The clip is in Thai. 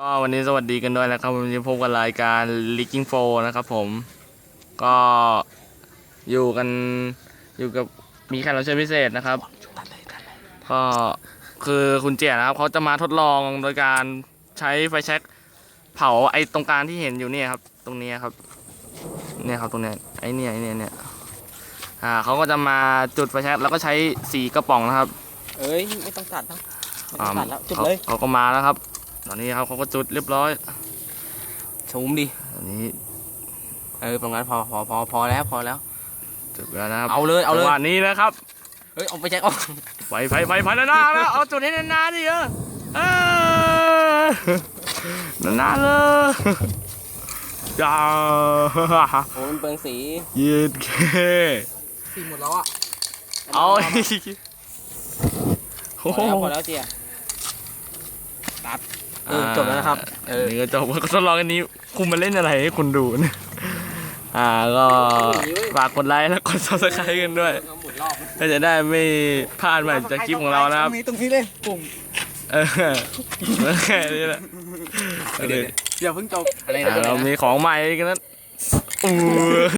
ก็วันนี้สวัสดีกันด้วยนะครับวันนี้พบกับรายการ Leaking f o นะครับผมก็อยู่กันอยู่กับมีแขกรับเชิญพิเศษนะครับก็คือคุณเจียนะครับเขาจะมาทดลองโดยการใช้ไฟแช็กเผาไอ้ตรงกลางที่เห็นอยู่เนี่ยครับ ตรงนี้ครับเนี่ยครับตรงเนี้ยไอ้เนี่ยไอ้เนี่ยเนี่ยอ่าเขาก็จะมาจุดไฟแช็กแล้วก็ใช้สีกระป๋องนะครับ เอ้ยไม่ต้องตัดนะไม่อ่าต้องตัดแล้วจุดเขาเลยเขาก็มาแล้วครับ ตอนนี้ครับเขาก็จุดเรียบร้อยชูมดิอันนี้เออประมาณพอพอพอพอแล้วพอแล้ว จุดไปแล้วนะครับเอาเลยเอาเลยจังหวะนี้นะครับเฮ้ยเอาไปแจ็คออกไฟไฟไฟไฟนานๆแล้วเอาจุดให้นานๆดิเออเออนานๆเลยจ้าโอ้มันเปลืองสียืดเคสีหมดแล้วอะเอาอีกพโอ้อโหแล้วพอแล้วเจียตัด เออจบแล้วนะครับเออนี่ก็จบก็ทดลองอันนี้คุณมาเล่นอะไรให้คุณดูเนะอ่าก็ฝากกดไลค์และกด subscribe กันด้วยเอาหมุนรอบก็จะได้ไม่พลาดใหม่จากคลิปของเรานะครับมีตรงนี้เลยปุ่มเออแค่นี้แหละเดี๋ยวเดี๋ยวเพิ่งจบอะไรอ่านะเรามีของใหม่กันนั้นอู้